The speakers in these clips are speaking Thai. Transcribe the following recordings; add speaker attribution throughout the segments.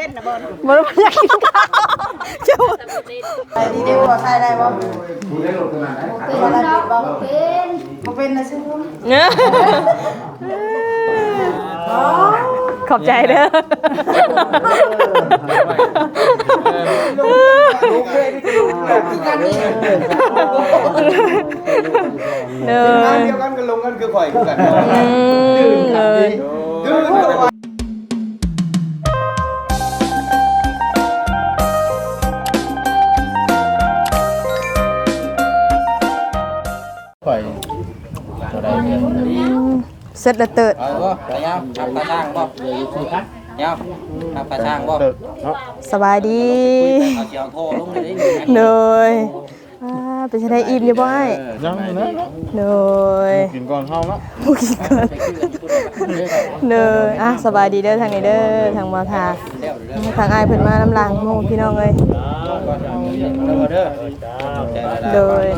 Speaker 1: ต้นนะบอล
Speaker 2: บ่อยากกินข้าวเจ้า
Speaker 1: ไปดีดียวใส่ได้บ่
Speaker 3: ผู้ได้ลงขนาดไหน
Speaker 1: เป็นอะไรบ่เป็นบ่เป็นนะใช่ไหม
Speaker 2: เนอะขอบใจเด้อเด้
Speaker 3: งาน
Speaker 2: อ
Speaker 3: เดียวกันก็ลงกันคือข่อยคือกัน
Speaker 2: อืมเลย
Speaker 3: ดื้อ เท่าไรเนี่ย
Speaker 2: เสร็จแล้วเติด
Speaker 4: เอาบ่ไปยาทำกระช่างบ่ยาวทำกระช่างบ่
Speaker 3: เติบเนาะ
Speaker 2: สบายดี
Speaker 4: เอาเสียวโทรลงเลย
Speaker 2: เลยอ่าเป็นจะได้อิ่มอยู่บ่ไอ้
Speaker 3: ยังนะ
Speaker 2: เลย
Speaker 3: กินก่อนเฮาเนาะ
Speaker 2: ผู้กินก่อนเลยอะสบายดีเด้อทางนี้เด้อทางมาทาทางไอ้ายเพิ่นมาน้ำลังหมู่พี่น้องเอ้ย
Speaker 4: เด้อเด้อ
Speaker 2: เลย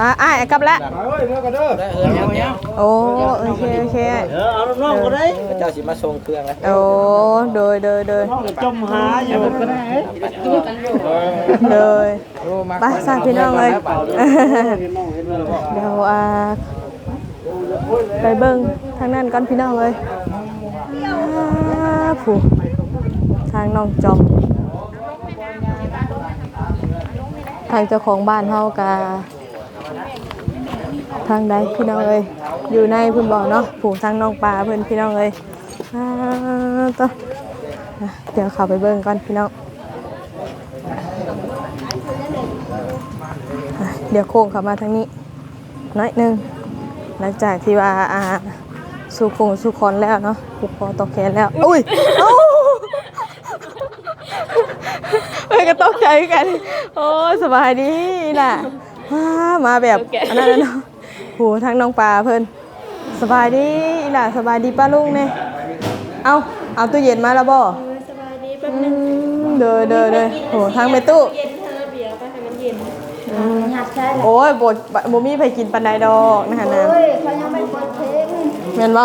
Speaker 2: อะอ้ายกลับแล้ว
Speaker 3: เฮ้ยเด้อกันเด้อ
Speaker 4: ได้เออเนี้ยเนี้ย
Speaker 2: โอ้โอเคโอเค
Speaker 4: เออเอาน้องก็ได้เจ้าสิมาส่งเครื่องแล้ว
Speaker 2: โอ้โดยโดยโดย
Speaker 4: จมหาอยู่ก็ได้
Speaker 2: เลย
Speaker 4: โอ้มา
Speaker 2: ไปสร้างพี่น้องเลยเดี๋ยวอ่าไปเบิ่งทางนั้นก่อนพี่น้องเลยอ่าผู้ทางน้องจอมทางเจ้าของบ้านเฮากะ ทางใดพี่น้องเอ้ยอยู่ในเพุ่นบอกเนาะผู้ทางน้องปลาเพิ่นพี่น้องเอ้ยต่อเดี๋ยวเข้าไปเบิ่งก่อนพี่น้องเดี๋ยวโค้งเข้ามาทางนี้น้อยหนึงหลังจากที่ว่าอาสู่โคงสู่คอนแล้วเนาะผูกคอตอกแขนแล้วอุ้ยเอ้าเอ้ยก็ตกใจกัน โอ้สบายดีล่ะมาแบบอันนั้นเนาะ โหทางน้องปลาเพิ่นสบายดีล่ะสบายดีป้าลุงเนี่ยเอาเอาตู้เย็นมาแล้วบ่
Speaker 5: สบายดีแป๊บ
Speaker 2: อื
Speaker 5: นึง
Speaker 2: มเด้อเด้อเด้อโหทางไปตู้
Speaker 5: เย็นเธอเบียร์ไปให้มันเย็น
Speaker 1: หัดใช่แหละ
Speaker 2: โอ้ยบ่บ่มีไผกินปานใดดอกนะคะนะ
Speaker 1: เฮ้ยเขายังไม่เปิดเพลง
Speaker 2: แม่นบ่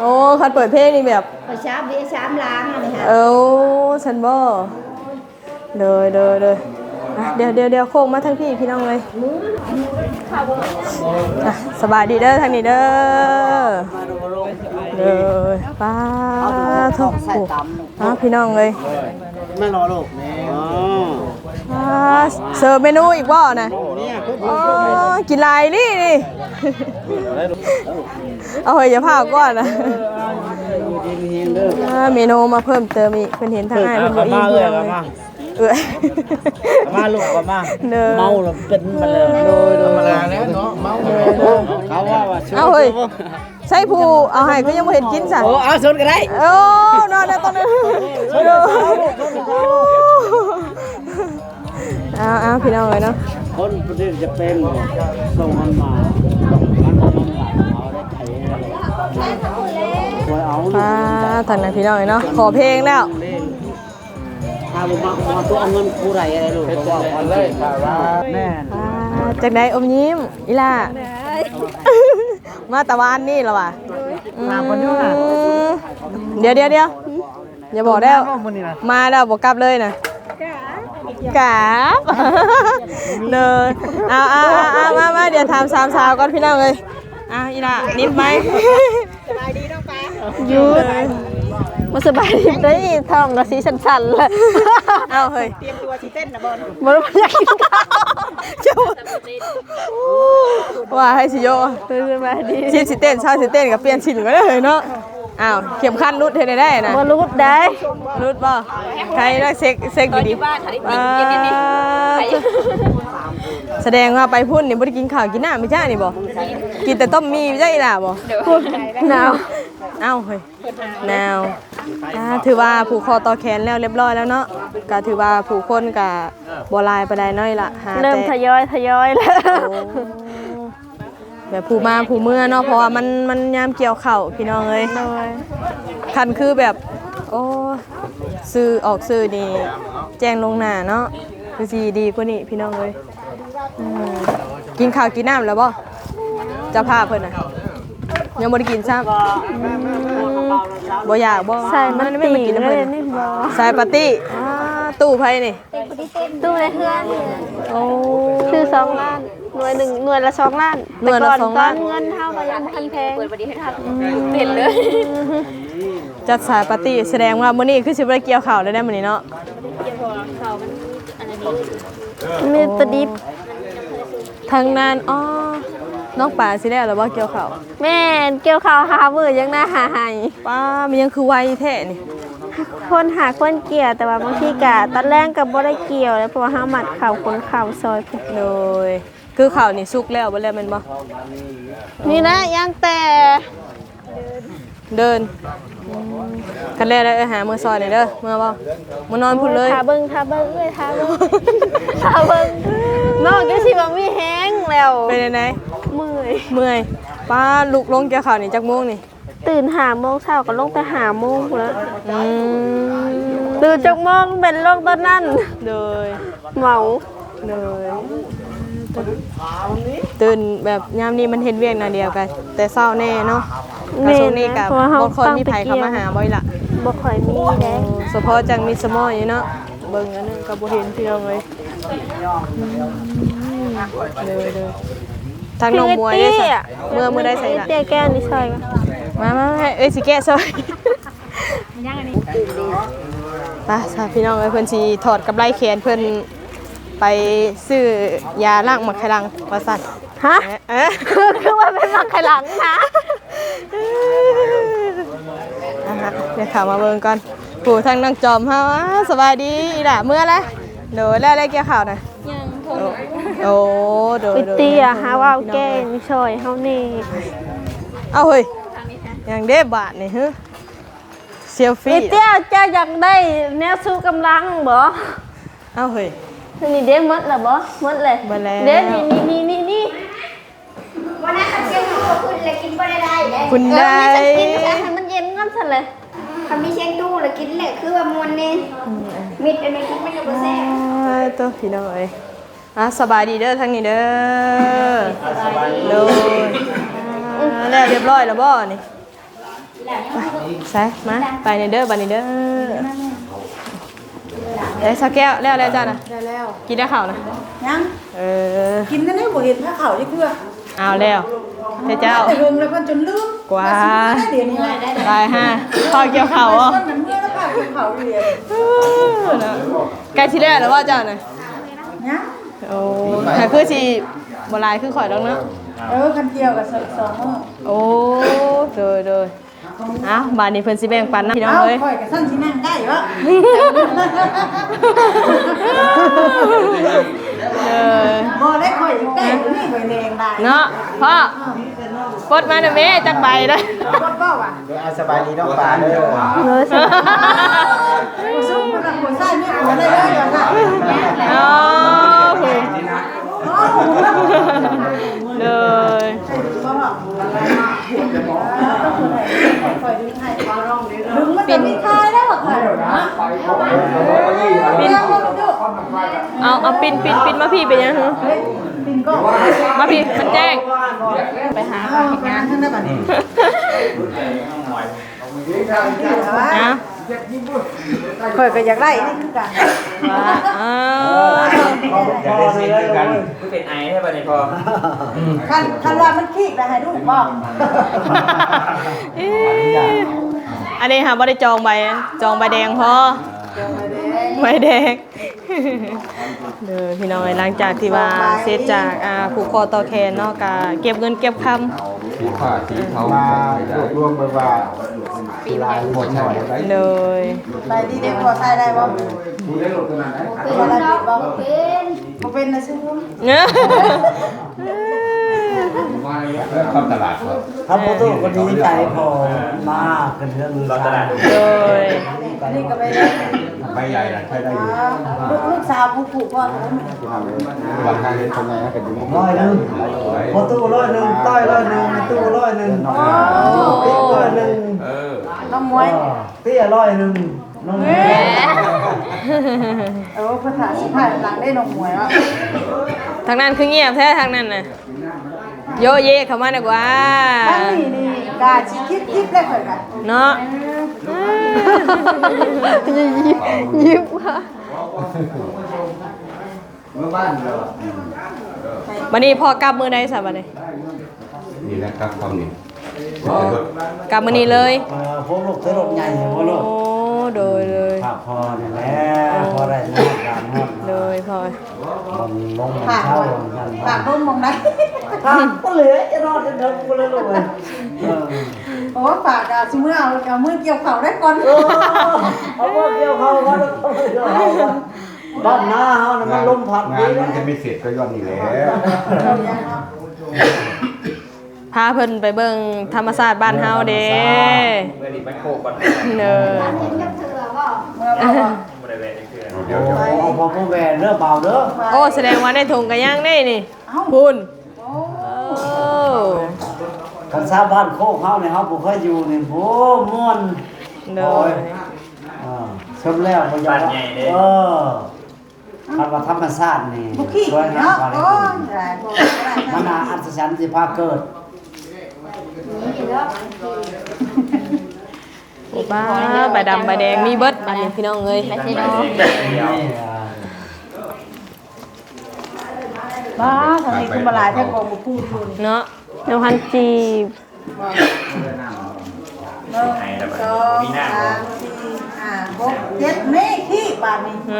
Speaker 2: โอ้คันเปิดเพลงนี่แบบ
Speaker 1: ไปชาเบียร์ชามล้างอะไรฮะ
Speaker 2: เอ้าฉันบ่เด้อเด้อเด้อ อะเดี๋ยวเดี๋ยวเดี๋ยวโค้งมาทางพี่พี่น้องเลยอะสบายดีเด้อทางนี้เด้อเด้อป้าทุกผู้อะพี่น้องเลย
Speaker 4: ไม่รอลูกนี่อ๋อ
Speaker 2: อ่าเสิร์ฟเมนูอีกบ่นะ
Speaker 4: เนี่ย
Speaker 2: อ๋อกินลายนี่นี่เอาเฮ้ยอย่าพาก่อนนะอ่าเมนูมาเพิ่มเติมอีกเพิ่นเห็นทางอ้ายเพิ่นบ่อิ่มเพิ่นเลย เอ้ย
Speaker 4: มาลูกก็มา
Speaker 2: เด้อ
Speaker 4: เมาแล้วเป็นมาแล้วโดยธรรมดาแล้วเนาะเมาเขาว่าว่า
Speaker 2: เอาเฮ้ยใช่ผู้เอาให้ก็ยังไม่เห็นกินสั
Speaker 4: โอ้เอาชนก็ได้
Speaker 2: โอ้นอนแล้วตอนนั้เอาเอาพี่น้องเลยเนาะ
Speaker 4: คนประเทศจะเป็นส่งมันมามันมาหลายเอาได้ไถอะไรเอา
Speaker 2: อ่าทางนั้นพี่น้องเลยเนาะขอเพลงแล้ว
Speaker 4: ถ้าบุมามาตัวเอาเงินผู้ใดอะไรลูกก็ว่าวันเลยว่าแม่
Speaker 2: อ่าจากไหนอมยิ้มอีล่ามาตะวันนี่เหรอวะมาคนนี้ค่ะเดี๋ยวเดี๋ยวเดี๋ยวอย่าบอกแล้วมาแล้วบอกกลับเลยนะกราบเนยเอาเอาเอาเอามามาเดี๋ยวถามสามสาวก่อนพี่น้องเลยอะอีล่านิดไหม
Speaker 5: หยุด มาสบายดีได้ท้องกระสีชันๆเลย
Speaker 2: เอาเฮ้ย
Speaker 1: เตรียมตัวสิเต้นนะบอล
Speaker 2: บ่รู้อยากกินข้าวเจ้าว่าให้สิโย
Speaker 5: สบายดี
Speaker 2: ชิสิเต้นชาสิเต้นกับเปลี่ยนชิ้นก็ได้เลยเนาะ อ้าวเข็มขัดรุดเฮ็ดได้ได้นะ
Speaker 5: มารูดได้
Speaker 2: รุดบ่ใครได้เซ็กเซ็กดีๆอ่าแสดงว่าไปพุ่นนี่บ่ได้กินข้าวกินน้ำไม่ใช่นี่บ่กินแต่ต้มมีไม่ใช่ล่ะบ่
Speaker 5: หนาว
Speaker 2: เอ้าเฮ้ยแนวอ่าถือว่าผูกคอต่อแขนแล้วเรียบร้อยแล้วเนาะก็ถือว่าผู้คนก็บ่หลายปานใดน้อยละหา
Speaker 5: เริ่ม
Speaker 2: แต่
Speaker 5: ทยอยทยอยแล้ว
Speaker 2: แบบผู้มาผู้เมื่อเนาะเพราะว่ามันมันยามเกี่ยวเข่าวพี่น้องเอ้ยคันคือแบบ โอ้ซื้อออกซื้อนี่แจ้งลงหน้าเนาะคือสิดีกว่านี้พี่น้องเอ้ยอืมกินข้าวกินน้ำแล้วบ่เจะพาเพิ่นน่ะยังบ่ได้กินซ้ำบ่อยากบ่
Speaker 5: ใช่มัน
Speaker 2: ไม่
Speaker 5: ปี
Speaker 2: ไม่
Speaker 5: ก
Speaker 2: กินน้ำ
Speaker 5: เล
Speaker 2: เพิ่
Speaker 5: ย
Speaker 2: น
Speaker 5: นี่บ
Speaker 2: สายปาร์ตี้อ่าตู้ไผนี่
Speaker 5: ตู้ในเพื่อน
Speaker 2: โอ้
Speaker 5: ชื่อสองล้าน หน่วยหนึ่งหน่วยละสองล้าน
Speaker 2: หน่วยละสองล้าน
Speaker 5: แต่ก่ตเงินเท่ากับยังพันแพงเปิดบริษัทเห็นเลย
Speaker 2: จัดสายปาร์ตี้แสดงว่ามื้อนี้คือสิบ่ได้เกี่ยวข้าวเลยได้มื้อนี้เนาะ
Speaker 5: มีแตะดิบ
Speaker 2: ทางนั้นอ๋อน้องป่าสิได้หรือว่าเกี่ยวข้าว
Speaker 5: แม่นเกี่ยวข้าวหามือยังน่าหาใหาย
Speaker 2: ป้ามันยังคือไวแท้นี่
Speaker 5: คนหาคนเกี่ยวแต่ว่าบางทีกะตอนแรกกับบ่ได้เกี่ยวเลยเพราะว่าห้ามัดข่าวคนข่าวซอยพุ่น
Speaker 2: โดย คือข้าวนี่สุกแล้วบ่แล้วแม่นบ่
Speaker 5: นี่นะยังแต่
Speaker 2: เดินอืมกันแล้วแล้วเอ้ยหามื้อซอยหน่อยเด้อมื้อบ่มื้อนอนพุ่นเลย
Speaker 5: ทาเบิ่งทาเบิ่งเอ้ยทาเบิ่งทาเบิ่งนอกจากสิว่ามีแห้งแล้ว
Speaker 2: เป็นจังได
Speaker 5: เมื่อย
Speaker 2: เมื่อยป้าลุกลงเกี่ยวข้าวนี่จักโมงนี่
Speaker 5: ตื่นหาโมงเช้าก็ลงแต่หาโมงพู้นแล้ว
Speaker 2: อืม
Speaker 5: ตื่นจากโมงเป็นโรคตอนนั้น
Speaker 2: โดย
Speaker 5: เหมา
Speaker 2: โดย ตื่นแบบยามนี้มันเฮ็ดเวียกหน่อยเดียวกันแต่เช้าแน่เนาะกระทรวงนี้กับ
Speaker 5: เพราะว่าเฮา
Speaker 2: บางคน
Speaker 5: ฟัง
Speaker 2: มี
Speaker 5: ไป
Speaker 2: ไผเข้า
Speaker 5: เกี่ยว
Speaker 2: มาหาบ่อยละ
Speaker 5: บ่ค่อยมีแด้
Speaker 2: เฉพาะจังมีสมออยู่เนาะเบิ่งอันนึงก็บ่เห็นพี่น้องเลยเด้อเด้อทางน้องมวยได้ซะเมื่อมื้อได้ใส่ละ
Speaker 5: เตี้ยแก้วนี่ซอยมา
Speaker 2: มามาให้เอ้ยสิแกะซอยไปซะพี่น้องเอ้ยเพิ่นสิถอดกับไล่แขนเพิ่น ไปซื้อยาล้างหมักไขลังว่าซั่น
Speaker 5: ฮะ
Speaker 2: เอ๊ะ
Speaker 5: คือคือว่าเป็นมักไขหลังนะ
Speaker 2: อะฮะเดี๋ยวเข่าวมาเบิ่งก่อนผู้ทางนางจอมเฮาอ่าสบายดีอีหล่ะเมื่อละโดยแล้วอะไรเกี่ยวข่าวน่ะยังโอ้โดย
Speaker 5: ไป
Speaker 2: โดย
Speaker 5: เตี้ยหาว่าเอาแก้นี่ซอยเฮานี่
Speaker 2: เอาเฮ้ยยังเด้บาทนี่ฮึเซล
Speaker 5: ไป
Speaker 2: ฟี่
Speaker 5: เตี้ยจะอยากได้แนวสู้กำลังบ่
Speaker 2: เอาเฮ้ย
Speaker 5: นี่เด้หมดแล้วบ่หมดเลย
Speaker 2: หมดแล้ว
Speaker 5: เด้นี่นี่นี่นี่นี่
Speaker 1: วันนั้นเขาเชียงตู้คุณเลยกินบ่ได้ได้เลย
Speaker 2: คุณ
Speaker 5: เออ
Speaker 2: ได้
Speaker 5: มีสักกินซะให้มันเย็นงั้นซั่นเลย
Speaker 1: เขามีเชียงตู้เลยกินเลยคือว่ามวนนี่มิดอันนี้กินไม่ได้บ่แซ่บ
Speaker 2: อ่าตัวพี่น้องเอ้ยอะสบายดีเด้อทางนี้เด้อโดยอ่าแล้วเรียบร้อยแล้วบ่นี่ไปใส่มาไปในเด้อบัดนี้เด้อ เอ้ยสักแก้วแล้วแล้วจ้าน่ะ
Speaker 6: ได้แล้ว
Speaker 2: กินได้ข่าวนะ
Speaker 6: ยัง
Speaker 2: เออ
Speaker 6: กินนั่นได้บ่เห็นผ้าขาวที่เพื่อ
Speaker 2: เอาแล้วเจ้าเจ้า
Speaker 6: แต่เฮิงแล้วก็จนลืม
Speaker 2: กว่า
Speaker 6: ได้เดี๋ยวนี้ได้
Speaker 2: ตายฮะพอเกี่ยวข่าวอะ
Speaker 6: ต้นน้ำเมื่อแล้วผ้าขาวเรียน
Speaker 2: ใกล้ที่แรกแล้วว่าเจ้าน่ะ
Speaker 6: ยัง
Speaker 2: โอ้แต่คือสิบลายคือข่อยดอกเนาะ
Speaker 6: เออคันเดียวกับสองมื้อ
Speaker 2: โอ้โดยโดย อ้าวบานนี้เพิ่นสิแบ่งปันนะพี่น้อง
Speaker 6: เอ้า
Speaker 2: เอ้ย
Speaker 6: ข่อยกับสั้นสินั่งได้วะ
Speaker 2: เออ
Speaker 6: บ่ได้ข่อยอยู่ใกล้นี่ข่อยแรงได้
Speaker 2: เนาะพ่อปลดมาเด้อแม่จักใบเด้อ
Speaker 6: บ่บ่ว่ะ
Speaker 3: สบายดีน้องปลาเด้อ
Speaker 5: เออสิ
Speaker 6: ซุ่มคนละคนใส่ไม่หัวได้เลยว่ะ
Speaker 2: อ๋อเลย
Speaker 6: ดึงมันจะมีคายได้หรอค่ะ
Speaker 2: ปินเอาเอา ปินปินปินมาพี่เป็นยังฮะ
Speaker 6: ปินก็
Speaker 2: มาพี่มันแจ้ง
Speaker 6: ไปหาข้าวงานทั้งนั้นบัดนี้
Speaker 2: นะ
Speaker 6: ข่อยก็อยากได้นี่คือกัน
Speaker 2: ว่าอ้าว
Speaker 3: อยากได้สิ่งเดียวกันเป็นไอให้ป่ะนี่พอ
Speaker 6: คันคันว่ามันขี้ไปให้ลูกบ่
Speaker 2: เอ๊ะอันนี้ค่ะบ่ได้จองใบนะจองใบแดงพอ ใบแดงเด้อพี่น้องเอ้ยหลังจากที่ว่าเสร็จจากอ่าผูกคอต่อแขนเนาะก็เก็บเงินเก็บคำ
Speaker 3: สีขาสีเขามารวบรวมไปว่าปีลายหมดหน่อย
Speaker 2: เลย
Speaker 6: ไปดีเด็กพอใส่ได้บ่
Speaker 1: เป็นเนาะเป็น
Speaker 6: บ่เป็นนะซื่อ
Speaker 2: เนาะ
Speaker 3: ทำตลาดครับ
Speaker 4: ถ้าประตูคนนี้ใจพอมากกันเรื่องมือตลาด
Speaker 2: เลย
Speaker 6: นี่ก็ไปได้
Speaker 3: ใบใหญ่ละใช้ได้อยู่
Speaker 6: ลูกลูกสาวผู้ผูกพ่อเขา
Speaker 3: วันทางเล่นทำไมกันอยู่
Speaker 4: ร้อยหนึ่งประตูร้อยหนึ่งต้อยร้อยหนึ่งประตูร้อยหนึ่งปิ๊กร้อยหนึ่ง
Speaker 3: เออ
Speaker 6: น้องมวย
Speaker 4: เตี้ยร้อยหนึ่งน้องแม่
Speaker 6: เออภาษาสิผ่านหลังได้น้องมวยวะ
Speaker 2: ทางนั้นคือเงียบแท้ทางนั้นน่ะโยเย่เข้ามาดีกว่า
Speaker 6: ทั้งนี้นี่กาชิคิดคิดได้ข่อยกัน
Speaker 2: เนาะ อืม
Speaker 5: ยิ้มค่ะ
Speaker 3: เมื่อบ้านเรา
Speaker 2: บัดนี้พ่อกลับมือใดซะบัดนี้
Speaker 3: นี่นะครับความนี้
Speaker 2: กลับมือนี้เลย
Speaker 4: พวกลูกเธอรถใหญ่พวกลูก
Speaker 2: โอ้โดยเลย
Speaker 4: ข้าพอนี่แหละพอได้นอนกันนอน
Speaker 2: โดยพอ
Speaker 4: มันลงมันเช่ากัน
Speaker 6: ปากร่มมองได้
Speaker 4: ก็เหลือจะนอนจะเดินกูเลยลูกเอ้ย
Speaker 6: โอ้ปากอะชิมือเอาเอามือเกี่ยวเข่าได้ก่อน
Speaker 4: เออเอาพวกเกี่ยวเขาก็ต้องเกี่ยวเขาก่อนบ้านหน้าเฮาน่ะมันลมพัด
Speaker 3: งา
Speaker 4: ดี
Speaker 3: น
Speaker 4: นะ
Speaker 3: มันจะไม่เสร็จก็ย้อนนี่แหละ
Speaker 2: พาเพิ่นไปเบิ่งธรรมศาสตร์บ้านเฮาเด้เด้อ
Speaker 1: เห็นกับเธอว่า
Speaker 3: เดี๋ยว
Speaker 4: โอ้
Speaker 3: เดี๋ยว
Speaker 4: เอาพอพ่อแหวนเด้อเบาเด้อ
Speaker 2: โอ้แสดงว่าได้ถุงกันย่างได้นี่คุณโอ้
Speaker 4: กันซาบ้านโคกเฮาเนี่ยเฮาบ่เคยอยู่นี่โอ้ม่วน
Speaker 2: เด้อ
Speaker 4: อ่าชมแล้วบ่อยากเออคำว่าธรรมชาตินี่
Speaker 6: บุกขี้
Speaker 4: สวยงาม
Speaker 6: เนาะ
Speaker 4: กว่า
Speaker 6: โอ้
Speaker 4: นี้
Speaker 6: ยได้พอได้
Speaker 4: มันน่าอัศจรรย์สิพาเกิด
Speaker 1: นี่แล้ว
Speaker 2: บ้าใบดำใบแดงมีเบิดบัดนี้พี่น้องเอ้ย
Speaker 4: นี่อ่า
Speaker 6: บ้าทางนี้คุณมาลายแท้กองบุพูดอยู่นี่
Speaker 2: เนาะ
Speaker 5: เดี๋ยวพันจีบ
Speaker 6: หนึ่งสองสามสี่ห้าหกเจ็ดนี่ขี้บาทนี่
Speaker 2: เอ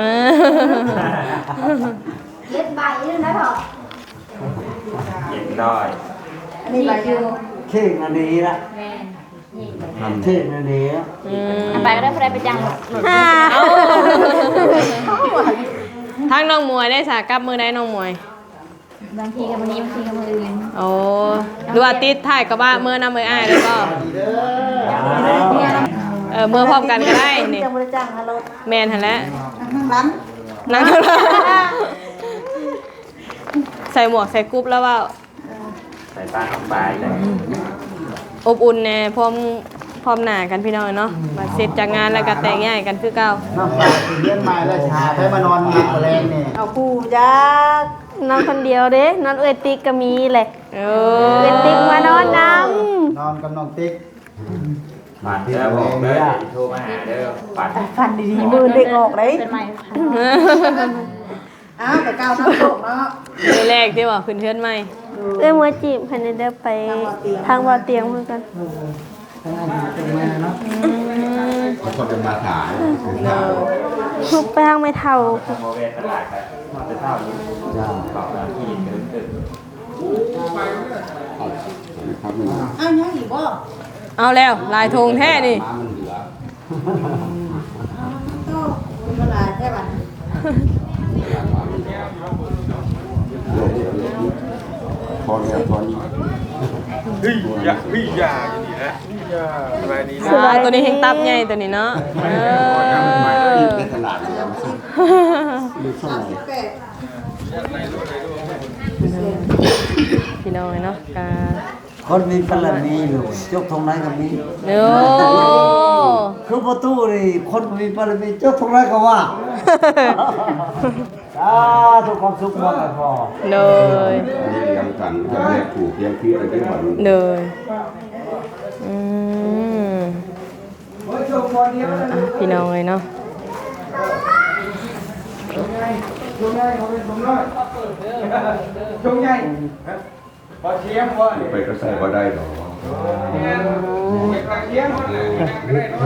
Speaker 1: เย็ดใบเลยนะพ่อเถอะ
Speaker 6: อันนี้ใบอยู่
Speaker 4: เข่งอันนี้ละเข่งอันนี้ละ
Speaker 2: อ
Speaker 7: ไปก็ได้พอได้ไปจังหลุด
Speaker 2: เอ้าทางน้องมวยได้สากับมือได้น้องมวย
Speaker 7: บางทีกับวันนี้บางทีกับมืออื่น
Speaker 2: โอ้หรือว่าติดถ่ายกับบ้าเมื่อน้ำมืออ้ายแล้วก็เออเมื่อพร้อมกันก็ได้นี่
Speaker 6: จังบริจังฮัลโหล
Speaker 2: แมนหันแหล้ว
Speaker 6: ร้าน
Speaker 2: นั่งใส่หมวกใส่กรุ๊ปแล้วว่า
Speaker 8: ใส่ตาเข้าไปเลย
Speaker 2: อบอุ่นแน่พร้อมพร้อมหน้ากันพี่น้องเนาะมาเสร็จจากงานแล้วก็แต่งง่ายกันคือเก่า
Speaker 3: น้ำปลาสิเลี้ยงไม้แล้วชาให้มานอนหลับแรงนี่
Speaker 6: เอาคู่ยักษ์
Speaker 5: นอนคนเดียวเด้นอนเอยติ๊กก็มีแหละ
Speaker 2: เอ
Speaker 5: เอยติ๊กมานอนน้
Speaker 3: นอนกับน้องติ๊ก
Speaker 8: ปัดเด้อบอกเด้อโทรมาหาเด้อปัด
Speaker 6: ฟันดีๆมือเด็กออกเลย
Speaker 7: เป็นใหม่ค่ะ
Speaker 6: อ้าวแต่ก้าวน้ำตกเนาะ
Speaker 2: มือแรกที่บอกขึ้นเพื่อนใหม่ำ
Speaker 5: เอ้ยมือจีบพันเดอร์ไปทางบ่อเตียงเหมือนกัน
Speaker 3: เขา คนจะมาถ่าย
Speaker 5: ทุกไปทางไม่เท่า
Speaker 8: โมเวนตลาดครับจะเท่านี้ตอบแล้วที่ถึงถึง
Speaker 3: ครับมัน
Speaker 6: อ้าวยังอีกบ่
Speaker 2: เอาแล้วลายธงแท้นี่
Speaker 3: ม้น
Speaker 6: มาลายแค่น
Speaker 3: พอแล้วพอนี้
Speaker 8: เฮ้ยอย่าเฮ้ยอย่าอย่างนี้นะ สบายดีนะ
Speaker 2: อ่าตัวนี้เฮงตับใหญ่ตัวนี้เนาะเออ
Speaker 3: ในตลาดเนี่ยมันสิดูเท่าไหร่
Speaker 6: แปด
Speaker 2: พี่น้องเนาะกา
Speaker 4: คนมีปรมีอยู่ยกทงไหนก็มี
Speaker 2: เนื้อ
Speaker 4: คือประตูนี่คนมีปรมียกทงไหนก็ว่าอ่าทุกความสุขหมดกันพอ
Speaker 2: เลย
Speaker 3: อันนี้เลี้ยงกันจะแยกผูกเลี้ยงพี่อะไรที่บ้าน
Speaker 2: เลยอืม อะพี่น้องเลยเนาะ
Speaker 3: ไปก็ใส่ก็ได้หรอก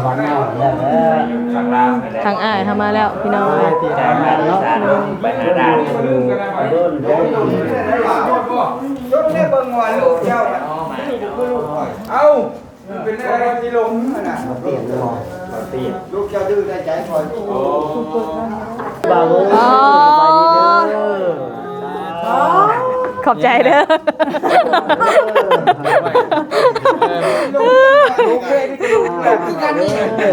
Speaker 4: วันหน้าแล้วแหละ
Speaker 8: ทางล่างนั่นแหละ
Speaker 2: ทางอ้ายทำมาแล้วพี่น้องเลย
Speaker 8: แต่มาดีสานไปหาด่านดู
Speaker 4: เดินเดิน
Speaker 9: ยกเนี่ยเบิ่งว่าลูกเจ้าน่ะเอ้า เป็นอะไรที่ลงน่ะ
Speaker 4: เปลี่ยนเลย
Speaker 9: ลูกเจ้าดื้อได้ใจคอย
Speaker 4: บ่าวเอ้ย
Speaker 2: อ๋อ
Speaker 4: ไปดีเด้อ
Speaker 2: ขอบใจเด้อ
Speaker 9: ลูกเคยที่ลูกแบบคือกันนี่
Speaker 2: เด้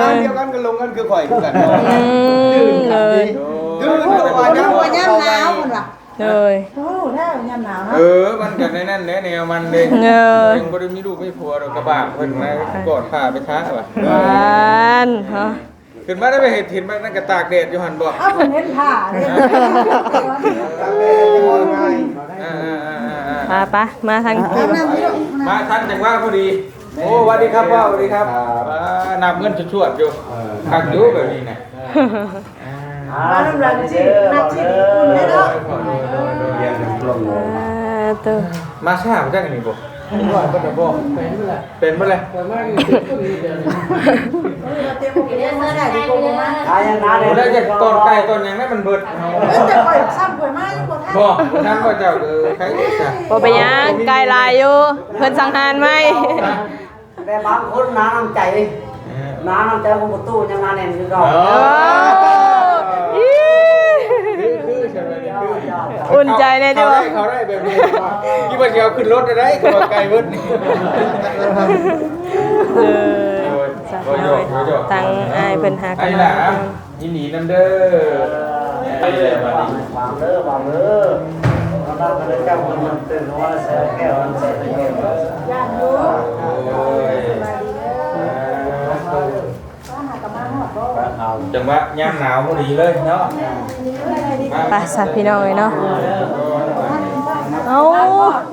Speaker 9: งาน
Speaker 2: อ
Speaker 9: เดียวกันก็ลงกันคือข่อยคือกัน
Speaker 2: อืมเลย
Speaker 9: ดื้อตัวว่า
Speaker 6: ยั
Speaker 9: ยังง
Speaker 6: ว่าย่ำหนาวมันล่ะ
Speaker 2: เลย
Speaker 6: โอ้แท้ย่ำหนาว
Speaker 9: เอ
Speaker 6: นะ
Speaker 9: อมันกันในนั่นแหละแนวมันเลย
Speaker 2: เงย
Speaker 9: ยังบ่ได้มีลูกมีผัวดอกกระบะเพิ่นมากอดผ้าไปท้าว่ะ
Speaker 2: หวานเหรอ
Speaker 9: ขึ้นมาได้ไปเห็นเห็นมันนั่นก็ตากแดดอยู่หั่นบ่
Speaker 6: อ้าวมันเห็นผ้าเนี่ย
Speaker 9: อ่าๆๆ
Speaker 2: มาปะมาทาง
Speaker 6: น้ำนี่ลูก
Speaker 9: ๆมาทันจังว่าพอดี โอ้สวัสดีครับพ่อสวัสดีครับอ่านำเงินชวดๆอยู่คักอยู่แบบนี้นะ
Speaker 6: มาน้ำรังจีนักจีคุณได้เนาะ
Speaker 3: เรียนร่วม
Speaker 2: อ่าตัว
Speaker 9: มาช้ามาจังนี่บ่ว่าบ่ได้บ่เป็นบ่เลย
Speaker 6: เตรียมกินได้มาได้ดีกว่ามา
Speaker 4: ตายยังนา
Speaker 9: โอ้แล้วจะตอนไก่ตอนหยังนั้มันเบิด
Speaker 6: แต่ปล่อยซ้ำปล่อยมาบ่ทัน
Speaker 9: บ่นั่นก็เจ้าเออใครจ้ะ
Speaker 2: บ่ไปนหยังไกลหลายอยู่เพิ่นสังหารไหม
Speaker 4: แต่บางคนน้าน้ำใจน้าน้ำใจของประตูยังนาแน่นอยู่ดก
Speaker 9: เอ
Speaker 2: โอ้
Speaker 9: อคือใช่ไหมเนี่ยคื อุ่
Speaker 2: นใจแน่ดิวะ
Speaker 9: เขาได้แบบนี้กี่ว่าสิเอาขึ้นรถได้ก็ว่าไก่เบิดนี่
Speaker 2: เออ
Speaker 9: โอ้ยโอ้ยโอ้ยโอ้ย
Speaker 2: ตั้งอ้ายเพิ่นหากั
Speaker 9: ไอ้
Speaker 2: น
Speaker 9: ห
Speaker 2: มา
Speaker 9: ยินดีนำเด้อไปเลยบัดนี้
Speaker 4: วางเด้อวางเด้อเราตั้งแต่เจ้าคนมันตื่นว่าแซ่แก้วมันแซ่แก้ว
Speaker 9: โอ้ จังหวะยามหนาวพอดีเลยเนาะ
Speaker 2: ไปสัตว์พี่น้องเลยเนาะเอา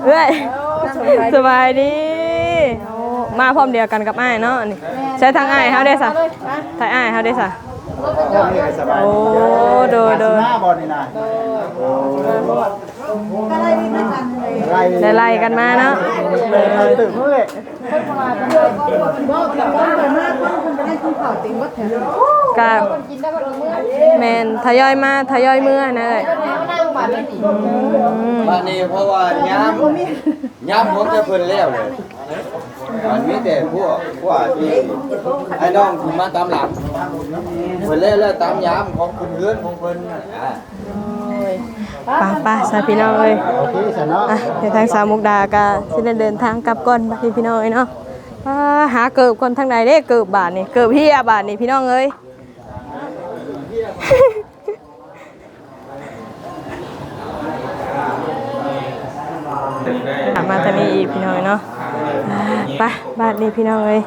Speaker 2: เอ้ยสบายดีเอามาพร้อมเดียวกันกับอ้ายเนาะนี่ใช้ทางอ้ายเฮาได้ซะทางอ้ายเฮาได้ซะโอ้โดยโดย
Speaker 4: หน้าบอลนี่นะ
Speaker 6: ก็ได้ดีด้วยกันเลย
Speaker 2: ได้ไล่กันมาเนาะ
Speaker 4: ตื่นเมื่อ
Speaker 6: บ่ถึงบ่ปล่อยมาเพิ่นก็ได้กินข้าวติงบ่แถว
Speaker 2: กับแมนทยอยมาทยอยเมื่อนะเอ้ยอืม
Speaker 3: วันนี้เพราะว่าย้ำย้ำผมจะเพิ่นแล้วเลยมันมีแต่พวกพวกที่ไอ้น้องคุณมาตามหลังเพิ่นแล้วแล้วตามย้ำของคุณเรือนของเพิ่นน่ะ
Speaker 2: ป่าป่าสาพี่น้องเอ้ย
Speaker 4: โอเคสนอ
Speaker 2: อะเดี๋ยวทางสาวมุกดาก็สิได้เดินทางกลับก่อนบัดนี้พี่น้องเอ้ยเนาะอ่าหาเกิบคนทางใดเด้เกิบบาทนี่เกิบเฮียบาทนี่พี่น้องเอ้ยถา มาทางนี้อีกพี่น้องเอ้ยเนาะไปบ้านนี้พี่น้องเอ้ย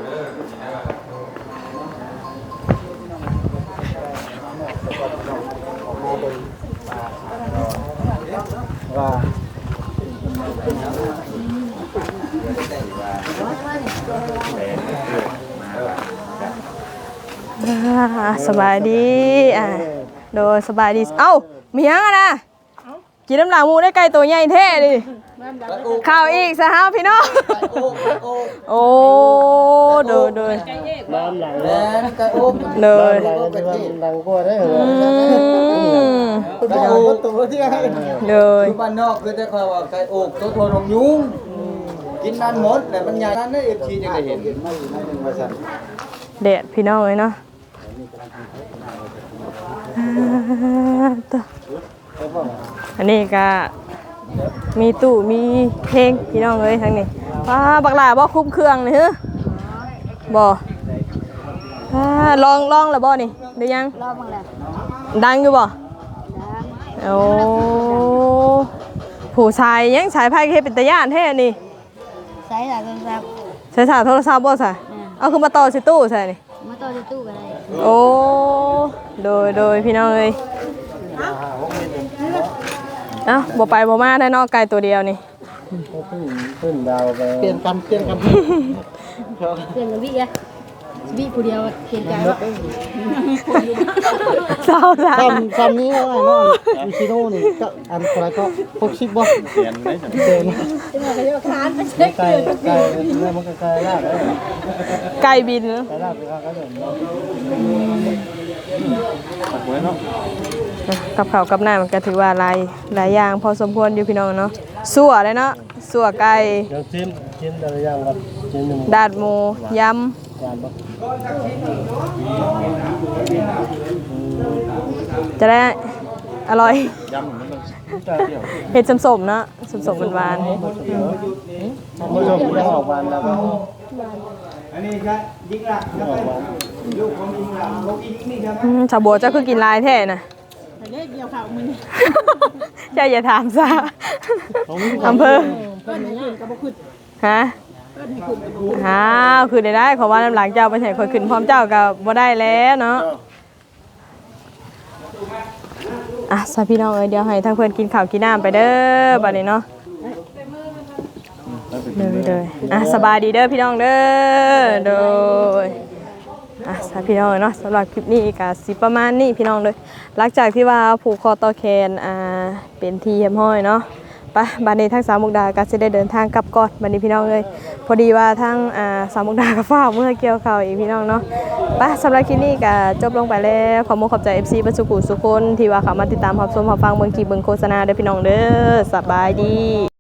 Speaker 2: สบายดีอ่าโดยสบายดี เอ้ามีหยังอะนะกินน้ำหลังหมูได้ไก่ตัวใหญ่แท้ดิข้าวอีกสะฮาวพี่น้องโอ้โดยโดย
Speaker 4: น้ำหลัง
Speaker 3: แม่นก็โอ้ม
Speaker 2: โดย
Speaker 4: หลังเป็นว่าดังกว่าได้เหรอ
Speaker 2: อืม
Speaker 4: ก็โอ้ตัวที่ให้
Speaker 2: โดย
Speaker 3: อยู่บ้านนอกคือแต่คอยว่าไก่โอกตัวโทนของยุงกินนั่นหมดแต่มันใหญ่นั่นได้เอฟซีจังได้เห็น
Speaker 2: แดดพี่น้องเลยเนาะ อ่าต่ออันนี้ก็มีตู้มีเพลงพี่น้องเลยทั้งนี้ว้าบักหลาบ่คุ้มเครื่องนี่ฮะบ่อ่าลองลองแล้วบ่นี่หรือยัง
Speaker 1: รอบมึงแหละ
Speaker 2: ดังอยู่บ่โอ้ผู้ชายยังสายไพ่เฮ็ดเป็นตาย่านแท้นี่
Speaker 1: ใช้หลายคนครับ
Speaker 2: ใช้สายโทรศัพท์บ่ซะเอาคือมาต่อสิตู้ใส่นี่
Speaker 1: มา ต่อที่ตู้ก็ได้
Speaker 2: โอ้โดยโดยพี่น้องเอ้ยเอ้าบ่ไปบ่มาได้เนอกไก่ตัวเดียวนี่
Speaker 4: ขึ้นดาวไปเปลี่ยนกันเปลี่ยนกัน
Speaker 1: เพื่อนกับพี่อะ พี่ผู้เดียวเห็นใจว่า
Speaker 2: เศร้าละ
Speaker 4: ซ้ำซ้ำนี้ว่าน้องยูชิโน่นี่ก็อันอะไรก็หกสิบบ่เปลี่ยนไหมเปลี่ยน
Speaker 1: จะมาขยับคานไปเช็ค
Speaker 4: ไก่ไก่เนื้อมันก็ไก่ลาดเลย
Speaker 2: ไก่บินเนอะ
Speaker 4: ไก่ลาดไปก็เดิน
Speaker 2: กับข้าวกับน้ำมันก็ถือว่าหลายหลายอย่างพอสมควรอยู่พี่น้องเนาะสั่วเลยเนาะสั่วไก่
Speaker 4: เดี๋ยวจิ้มจิ้มแต่ละอย่างก่อนจิ้มหนึ่ง
Speaker 2: ดาดหมูย
Speaker 4: จานบ่ำ
Speaker 2: จะได้อร่อยเห็ดสมๆเนาะสมๆหวานๆ
Speaker 4: ผู้ชมที่ออกวันแล้วก็
Speaker 9: อันนี้ครับยิงหลักครับลูกของยิงหลักลูกยิงนี่ครับ
Speaker 2: อืมชาวบัวเจ้าคือกินลายแท้นะเจ้าอย่าถามซะอำเภอฮะ อ้าวคือได้ได้ขอว่าน้ำหลังเจ้าไปใส่คอยขึ้นพร้อมเจ้ากับบ่ได้แล้วเนาะอะสาพี่น้องเอ้ยเดี๋ยวให้ทั้งเพื่อนกินข้าวกินน้ำไปเด้อบัดนี้เนาะเด้อเด้ออะสบายดีเด้อพี่น้องเด้อโดยอะสาพี่น้องเนาะสำหรับคลิปนี้ก็สิประมาณนี้พี่น้องเลยหลังจากที่ว่าผูกคอต่อแขนอ่าเป็นทีเยี่ยมห้อยเนาะ ปะบัดนี้ทั้งสามมุกดาก็จะได้เดินทางกลับก่อนบัดนี้พี่น้องเลยพอดีว่าทั้งอ่าสามมุกดากับฝ้าวเมื่อเกี่ยวข่าวอีกพี่น้องเนาะปะสำหรับคลิปนี้ก็จบลงไปแล้วขอมุกขอบใจ FC บัสุกุสุคนที่ว่าเขามาติดตามรับชมรับฟังเบิ่งคลิปเบิ่งโฆษณาเด้อพี่น้องเด้อสบายดี